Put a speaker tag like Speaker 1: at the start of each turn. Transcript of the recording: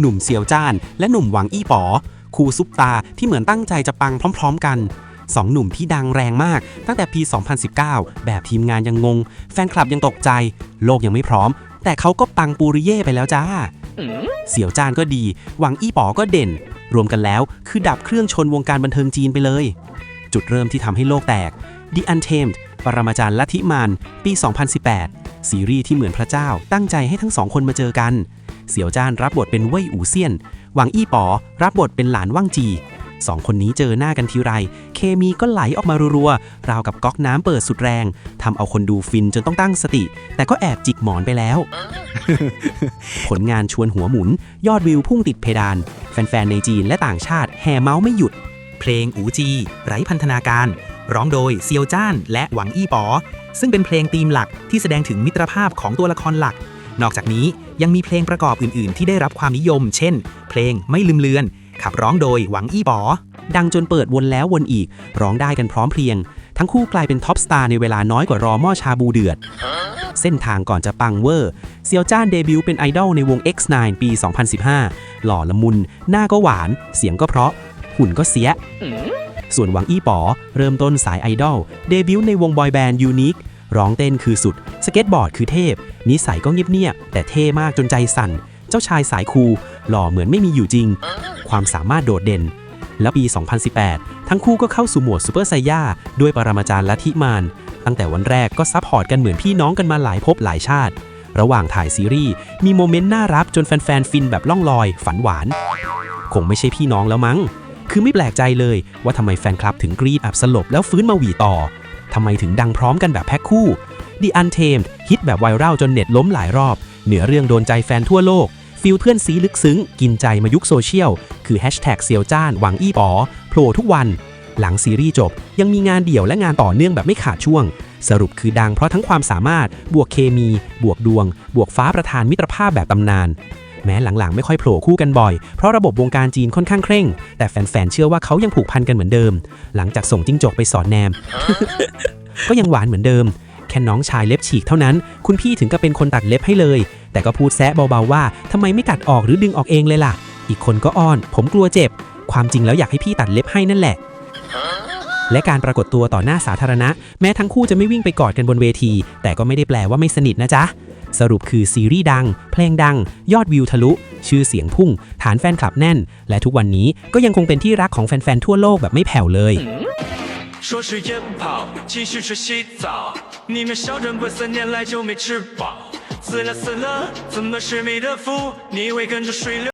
Speaker 1: หนุ่มเซียวจ้าน และหนุ่มหวังอี้ป๋อคู่ซุปตาที่เหมือนตั้งใจจะปังพร้อม ๆ กันสองหนุ่มที่ดังแรงมากตั้งแต่ปี 2019 แบบทีมงานยังงง แฟนคลับยังตกใจ โลกยังไม่พร้อม แต่เขาก็ปังปูริเย่ไปแล้วจ้า เสี่ยวจ้านก็ดี หวังอี้ป๋อก็เด่น รวมกันแล้วคือดับเครื่องชนวงการบันเทิงจีนไปเลย จุดเริ่มที่ทำให้โลกแตก The Untamed ปรมาจารย์ลัทธิมานปี 2018 ซีรีส์ที่เหมือนพระเจ้าตั้งใจให้ทั้งสองคนมาเจอกัน เสี่ยวจ้านรับบทเป็นเว่ยอูเซียน หวังอี้ป๋อรับบทเป็นหลานว่างจีสองคนนี้เจอหน้ากันทีไร เคมีก็ไหลออกมารัวๆ ราวกับก๊อกน้ำเปิดสุดแรง ทำเอาคนดูฟินจนต้องตั้งสติ แต่ก็แอบจิกหมอนไปแล้ว ผลงานชวนหัวหมุน ยอดวิวพุ่งติดเพดาน แฟนๆ ในจีนและต่างชาติแห่เมาส์ไม่หยุด
Speaker 2: เพลงอูจี ไร้พันธนาการ ร้องโดยเซียวจ้าน และหวังอี้ป๋อ ซึ่งเป็นเพลงธีมหลักที่แสดงถึงมิตรภาพของตัวละครหลัก นอกจากนี้ยังมีเพลงประกอบอื่น ๆ ที่ได้รับความนิยม เช่น เพลงไม่ลืมเลือน ขับร้องโดยหวังอี้ป๋อ
Speaker 1: ดังจนเปิดวนแล้ววนอีก ร้องได้กันพร้อมเพรียง ทั้งคู่กลายเป็นท็อปสตาร์ในเวลาน้อยกว่ารอหม้อชาบูเดือด เส้นทางก่อนจะปังเวอร์ เซียวจ้านเดบิวต์เป็นไอดอลในวง X9 ปี 2015 หล่อละมุน หน้าก็หวาน เสียงก็เพราะ หุ่นก็เสียส่วนหวังอี้ป๋อเริ่มต้นสายไอดอลเดบิวต์ในวงบอยแบนด์ยูนิค ร้องเต้นคือสุด สเก็ตบอร์ดคือเทพ นิสัยก็เงียบๆแต่เท่มากจนใจสั่น เจ้าชายสายคูหล่อเหมือนไม่มีอยู่จริง ความสามารถโดดเด่น แล้วปี 2018 ทั้งคู่ก็เข้าสู่หมวดซูเปอร์ไซย่าด้วยปรมาจารย์ลัทธิมานตั้งแต่วันแรกก็ซัพพอร์ตกันเหมือนพี่น้องกันมาหลายภพหลายชาติ ระหว่างถ่ายซีรีส์มีโมเมนต์น่ารักจนแฟนๆฟินแบบล่องลอย ฝันหวาน คงไม่ใช่พี่น้องแล้วมั้ง คือไม่แปลกใจเลยว่าทำไมแฟนคลับถึงกรีดอับสลบแล้วฟื้นมาหวีต่อ ทำไมถึงดังพร้อมกันแบบแพ็คคู่ The Untamed ฮิตแบบไวรัลจนเน็ตล้มหลายรอบ เหนือเรื่องโดนใจแฟนทั่วโลก ฟิลเพื่อนซีลึกซึ้ง กินใจมายุคโซเชียล คือแฮชแท็กเซียวจ้านหวังอี้ป๋อโผล่ทุกวัน หลังซีรีส์จบ ยังมีงานเดี่ยวและงานต่อเนื่องแบบไม่ขาดช่วง สรุปคือดังเพราะทั้งความสามารถ บวกเคมี บวกดวง บวกฟ้าประธานมิตรภาพแบบตำนาน แม้หลังๆไม่ค่อยโผล่คู่กันบ่อย เพราะระบบวงการจีนค่อนข้างเคร่ง แต่แฟนๆเชื่อว่าเขายังผูกพันกันเหมือนเดิม หลังจากส่งจิ้งจกไปสอนแนม ก็ยังหวานเหมือนเดิม แค่น้องชายเล็บฉีกเท่านั้น คุณพี่ถึงกับเป็นคนตัดเล็บให้เลย แต่ก็พูดแซะเบาๆว่าทำไมไม่ตัดออกหรือดึงออกเองเลยล่ะ อีกคนก็อ้อน ผมกลัวเจ็บ ความจริงแล้วอยากให้พี่ตัดเล็บให้นั่นแหละและการปรากฏตัวต่อหน้าสาธารณะ แม้ทั้งคู่จะไม่วิ่งไปกอดกันบนเวที แต่ก็ไม่ได้แปลว่าไม่สนิทนะจ๊ะ สรุปคือซีรีส์ดัง เพลงดัง ยอดวิวทะลุ ชื่อเสียงพุ่ง ฐานแฟนคลับแน่น และทุกวันนี้ก็ยังคงเป็นที่รักของแฟนๆทั่วโลกแบบไม่แผ่วเลย
Speaker 3: 说是烟炮，继续吹洗澡。你们小镇鬼三年来就没吃饱，死了死了，怎么是没得福？你会跟着水流？